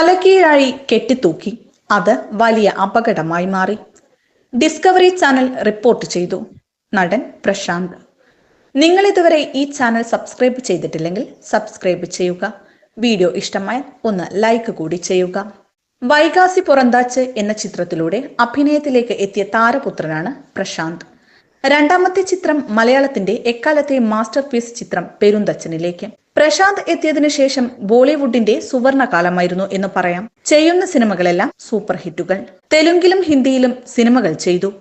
ഒറ്റയാഴി കെട്ടിത്തൂക്കി. അത് വലിയ അപകടമായി മാറി. ഡിസ്കവറി ചാനൽ റിപ്പോർട്ട് ചെയ്തു. നടൻ പ്രശാന്ത്. നിങ്ങൾ ഇതുവരെ ഈ ചാനൽ സബ്സ്ക്രൈബ് ചെയ്തിട്ടില്ലെങ്കിൽ സബ്സ്ക്രൈബ് ചെയ്യുക. വീഡിയോ ഇഷ്ടമായാൽ ഒന്ന് ലൈക്ക് കൂടി ചെയ്യുക. വൈകാസി പുറന്താച്ച് എന്ന ചിത്രത്തിലൂടെ അഭിനയത്തിലേക്ക് എത്തിയ താരപുത്രനാണ് പ്രശാന്ത്. രണ്ടാമത്തെ ചിത്രം മലയാളത്തിന്റെ എക്കാലത്തെ മാസ്റ്റർ പീസ് ചിത്രം പെരുന്തച്ചനിലേക്ക്. പ്രശാന്ത് എത്തിയതിനു ശേഷം ബോളിവുഡിന്റെ സുവർണ കാലമായിരുന്നു എന്ന് പറയാം. ചെയ്യുന്ന സിനിമകളെല്ലാം സൂപ്പർ ഹിറ്റുകൾ. തെലുങ്കിലും ഹിന്ദിയിലും സിനിമകൾ ചെയ്തു.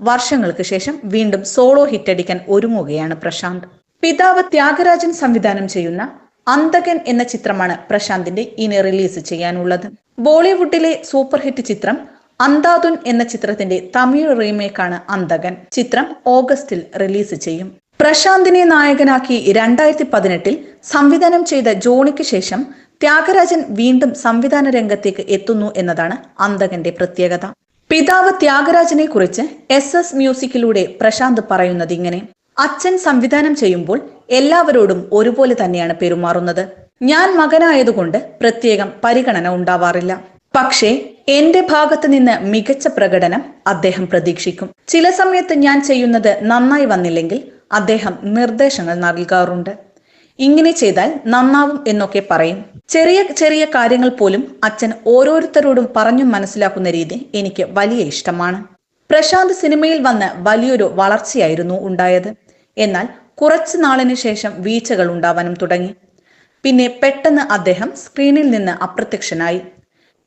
വർഷങ്ങൾക്ക് ശേഷം വീണ്ടും സോളോ ഹിറ്റ് അടിക്കാൻ ഒരുങ്ങുകയാണ് പ്രശാന്ത്. പിതാവ് ത്യാഗരാജൻ സംവിധാനം ചെയ്യുന്ന അന്തകൻ എന്ന ചിത്രമാണ് പ്രശാന്തിന്റെ ഇനി റിലീസ് ചെയ്യാനുള്ളത്. ബോളിവുഡിലെ സൂപ്പർ ഹിറ്റ് ചിത്രം അന്താതുൻ എന്ന ചിത്രത്തിന്റെ തമിഴ് റീമേക്കാണ് അന്തകൻ. ചിത്രം ഓഗസ്റ്റിൽ റിലീസ് ചെയ്യും. പ്രശാന്തിനെ നായകനാക്കി രണ്ടായിരത്തി പതിനെട്ടിൽ സംവിധാനം ചെയ്ത ജോണിക്ക് ശേഷം ത്യാഗരാജൻ വീണ്ടും സംവിധാന രംഗത്തേക്ക് എത്തുന്നു എന്നതാണ് അന്തകന്റെ പ്രത്യേകത. പിതാവ് ത്യാഗരാജനെ കുറിച്ച് എസ് എസ് മ്യൂസിക്കിലൂടെ പ്രശാന്ത് പറയുന്നത് ഇങ്ങനെ. അച്ഛൻ സംവിധാനം ചെയ്യുമ്പോൾ എല്ലാവരോടും ഒരുപോലെ തന്നെയാണ് പെരുമാറുന്നത്. ഞാൻ മകനായതുകൊണ്ട് പ്രത്യേകം പരിഗണന ഉണ്ടാവാറില്ല. പക്ഷേ എന്റെ ഭാഗത്ത് നിന്ന് മികച്ച പ്രകടനം അദ്ദേഹം പ്രതീക്ഷിക്കും. ചില സമയത്ത് ഞാൻ ചെയ്യുന്നത് നന്നായി വന്നില്ലെങ്കിൽ അദ്ദേഹം നിർദ്ദേശങ്ങൾ നൽകാറുണ്ട്. ഇങ്ങനെ ചെയ്താൽ നന്നാവും എന്നൊക്കെ പറയും. ചെറിയ ചെറിയ കാര്യങ്ങൾ പോലും അച്ഛൻ ഓരോരുത്തരോടും പറഞ്ഞു മനസ്സിലാക്കുന്ന രീതി എനിക്ക് വലിയ ഇഷ്ടമാണ്. പ്രശാന്ത് സിനിമയിൽ വന്ന് വലിയൊരു വളർച്ചയായിരുന്നു ഉണ്ടായത്. എന്നാൽ കുറച്ചു നാളിന് ശേഷം വീഴ്ചകൾ ഉണ്ടാവാനും തുടങ്ങി. പിന്നെ പെട്ടെന്ന് അദ്ദേഹം സ്ക്രീനിൽ നിന്ന് അപ്രത്യക്ഷനായി.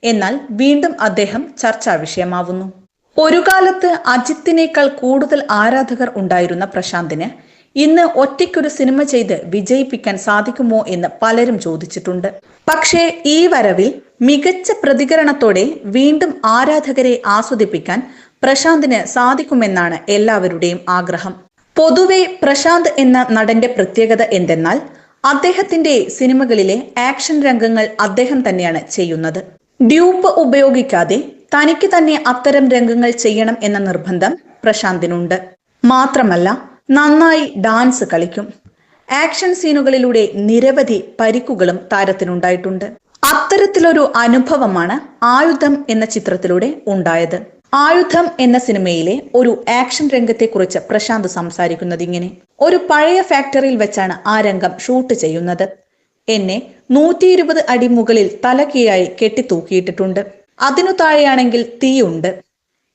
എന്നാൽ വീണ്ടും അദ്ദേഹം ചർച്ചാ വിഷയമാവുന്നു. ഒരു കാലത്ത് അജിത്തിനേക്കാൾ കൂടുതൽ ആരാധകർ ഉണ്ടായിരുന്ന പ്രശാന്തിന് ഇന്ന് ഒറ്റയ്ക്കൊരു സിനിമ ചെയ്ത് വിജയിപ്പിക്കാൻ സാധിക്കുമോ എന്ന് പലരും ചോദിച്ചിട്ടുണ്ട്. പക്ഷേ ഈ വരവിൽ മികച്ച പ്രതികരണത്തോടെ വീണ്ടും ആരാധകരെ ആസ്വദിപ്പിക്കാൻ പ്രശാന്തിന് സാധിക്കുമെന്നാണ് എല്ലാവരുടെയും ആഗ്രഹം. പൊതുവെ പ്രശാന്ത് എന്ന നടന്റെ പ്രത്യേകത എന്തെന്നാൽ അദ്ദേഹത്തിന്റെ സിനിമകളിലെ ആക്ഷൻ രംഗങ്ങൾ അദ്ദേഹം തന്നെയാണ് ചെയ്യുന്നത്. ഡ്യൂപ്പ് ഉപയോഗിക്കാതെ തനിക്ക് തന്നെ അത്തരം രംഗങ്ങൾ ചെയ്യണം എന്ന നിർബന്ധം പ്രശാന്തിനുണ്ട്. മാത്രമല്ല നന്നായി ഡാൻസ് കളിക്കും. ആക്ഷൻ സീനുകളിലൂടെ നിരവധി പരിക്കുകളും താരത്തിനുണ്ടായിട്ടുണ്ട്. അത്തരത്തിലൊരു അനുഭവമാണ് ആയുധം എന്ന ചിത്രത്തിലൂടെ ഉണ്ടായത്. ആയുധം എന്ന സിനിമയിലെ ഒരു ആക്ഷൻ രംഗത്തെക്കുറിച്ച് പ്രശാന്ത് സംസാരിക്കുന്നത് ഇങ്ങനെ. ഒരു പഴയ ഫാക്ടറിയിൽ വെച്ചാണ് ആ രംഗം ഷൂട്ട് ചെയ്യുന്നത്. എന്നെ നൂറ്റി ഇരുപത് അടി മുകളിൽ തലകീയായി കെട്ടിത്തൂക്കിയിട്ടിട്ടുണ്ട്. അതിനു താഴെയാണെങ്കിൽ തീയുണ്ട്.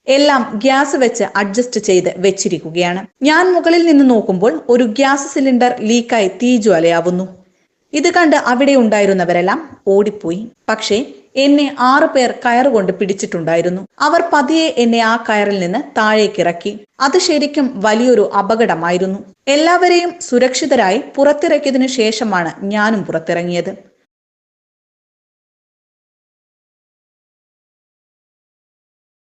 എല്ലാം ഗ്യാസ് വെച്ച് അഡ്ജസ്റ്റ് ചെയ്ത് വെച്ചിരിക്കുകയാണ്. ഞാൻ മുകളിൽ നിന്ന് നോക്കുമ്പോൾ ഒരു ഗ്യാസ് സിലിണ്ടർ ലീക്കായി തീ ജ്വാലയാവുന്നു. ഇത് കണ്ട് അവിടെ ഉണ്ടായിരുന്നവരെല്ലാം ഓടിപ്പോയി. പക്ഷേ എന്നെ ആറു പേർ കയറുകൊണ്ട് പിടിച്ചിട്ടുണ്ടായിരുന്നു. അവർ പതിയെ എന്നെ ആ കയറിൽ നിന്ന് താഴേക്കിറക്കി. അത് ശരിക്കും വലിയൊരു അപകടമായിരുന്നു. എല്ലാവരെയും സുരക്ഷിതരായി പുറത്തിറക്കിയതിനു ശേഷമാണ് ഞാനും പുറത്തിറങ്ങിയത്.